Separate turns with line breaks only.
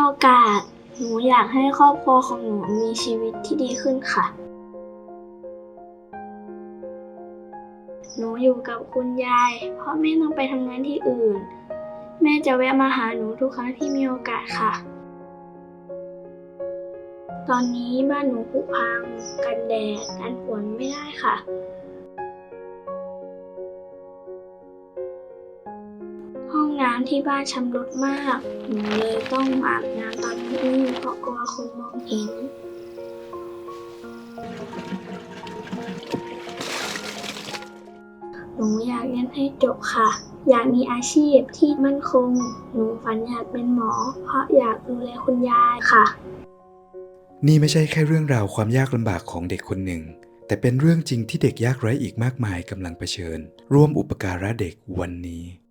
โอกาส หนูอยากให้ครอบครัวของหนูมีชีวิตที่ดีขึ้นค่ะ หนูอยู่กับคุณยาย เพราะแม่ต้องไปทำงานที่อื่น แม่จะแวะมาหาหนูทุกครั้งที่มีโอกาสค่ะ ตอนนี้บ้านหนูผุพัง กันแดด กันฝนไม่ได้ค่ะ ห้องน้ำที่บ้านชำรุดมากหนูเลยต้องอาบน้ำตอนนี้เพราะกลัวคนมองเห็น หนูอยากเรียนให้จบค่ะ อยากมีอาชีพที่มั่นคง หนูฝันอยากเป็นหมอ เพราะอยากดูแลคุณยายค่ะ
นี่ไม่ใช่แค่เรื่องราวความยากลำบากของเด็กคนหนึ่ง แต่เป็นเรื่องจริงที่เด็กยากไร้อีกมากมายกำลังเผชิญ ร่วมอุปการะเด็กวันนี้